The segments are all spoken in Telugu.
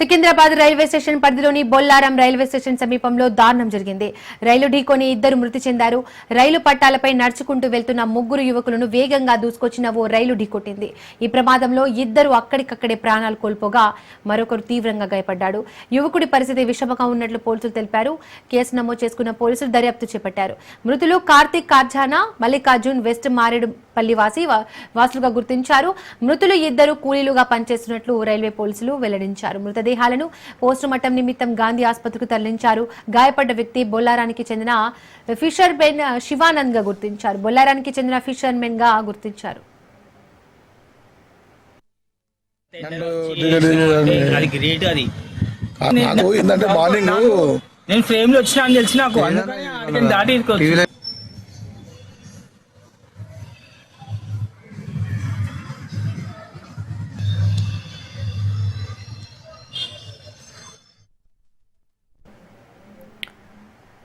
Secunderabad railway station పరిధిలోని బొల్లారం రైల్వే స్టేషన్ సమీపంలో దారుణం జరిగింది. రైలు ఢీకొని ఇద్దరు మృతి చెందారు. రైలు పట్టాలపై నడుచుకుంటూ వెళ్తున్న ముగ్గురు యువకులను వేగంగా దూసుకొచ్చిన ఓ రైలు ఢీకొట్టింది. ఈ ప్రమాదంలో ఇద్దరు అక్కడికక్కడే ప్రాణాలు కోల్పోగా మరొకరు తీవ్రంగా గాయపడ్డాడు. యువకుడి పరిస్థితి విషమంగా ఉన్నట్లు పోలీసులు తెలిపారు. కేసు నమోదు చేసుకున్న పోలీసులు దర్యాప్తు చేపట్టారు. మృతులు కార్తీక్ కార్జానా మల్లికార్జున్ వెస్ట్ మారేడు వాసి వా- వాసులుగా గుర్తించారు. మృతులు ఇద్దరు కూలీలుగా పనిచేస్తున్నట్లు రైల్వే పోలీసులు వెల్లడించారు. మృతదేహాలను పోస్టుమార్టం నిమిత్తం గాంధీ ఆసుపత్రికి తరలించారు. గాయపడ్డ వ్యక్తి బొల్లారానికి చెందిన ఫిషర్ మెన్ శివానంద్గా గుర్తించారు. బొల్లారానికి చెందిన ఫిషర్ మెన్గా గుర్తించారు. నేను ఫ్రేమ్లో వచ్చినా అని తెలిసి నాకు దాటి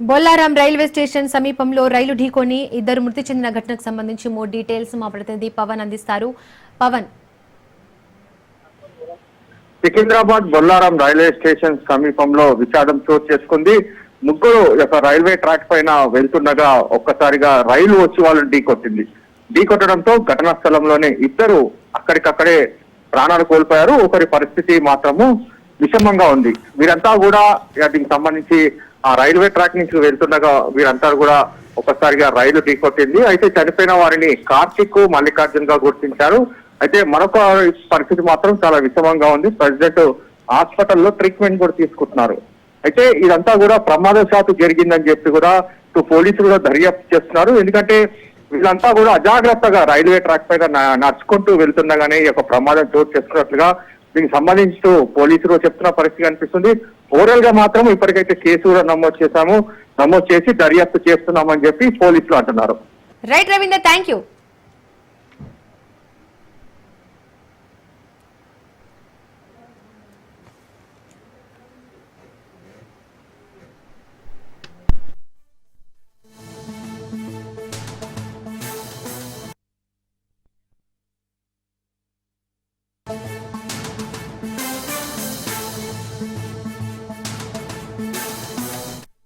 బొల్లారం రైల్వే స్టేషన్ సమీపంలో రైలు ఢీకొని ఇద్దరు మృతి చెందిన ఘటనకు సంబంధించి మోర్ డీటెయిల్స్ మా ప్రతినిధి పవన్ అందిస్తారు. పవన్. సికింద్రాబాద్ బొల్లారం రైల్వే స్టేషన్ సమీపంలో విషాదం చోటు చేసుకుంది. ముగ్గురు యొక్క రైల్వే ట్రాక్ పైన వెళ్తుండగా ఒక్కసారిగా రైలు వచ్చి వాళ్ళని ఢీకొట్టింది. ఢీకొట్టడంతో ఘటనా స్థలంలోనే ఇద్దరు అక్కడికక్కడే ప్రాణాలు కోల్పోయారు. ఒకరి పరిస్థితి మాత్రము విషమంగా ఉంది. వీరంతా కూడా దీనికి సంబంధించి ఆ రైల్వే ట్రాక్ నుంచి వెళ్తుండగా వీరంతా కూడా ఒక్కసారిగా రైలు ఢీకొట్టింది. అయితే చనిపోయిన వారిని కార్తిక్ మల్లికార్జున్గా గుర్తించారు. అయితే మరొక పరిస్థితి మాత్రం చాలా విషమంగా ఉంది. ప్రెసిడెంట్ హాస్పిటల్లో ట్రీట్మెంట్ కూడా తీసుకుంటున్నారు. అయితే ఇదంతా కూడా ప్రమాదశాత్తు జరిగిందని చెప్పి కూడా ఇటు పోలీసులు కూడా దర్యాప్తు చేస్తున్నారు. ఎందుకంటే వీళ్ళంతా కూడా అజాగ్రత్తగా రైల్వే ట్రాక్ పైన నడుచుకుంటూ వెళ్తుండగానే ఈ యొక్క ప్రమాదం చోటు చేసుకున్నట్లుగా దీనికి సంబంధించి పోలీసులు చెప్తున్న పరిస్థితి కనిపిస్తుంది. ఓవరాల్గా మాత్రం ఇప్పటికైతే కేసు కూడా నమోదు చేశాము. నమోదు చేసి దర్యాప్తు చేస్తున్నామని చెప్పి పోలీసులు అంటున్నారు. Right Ravinder thank you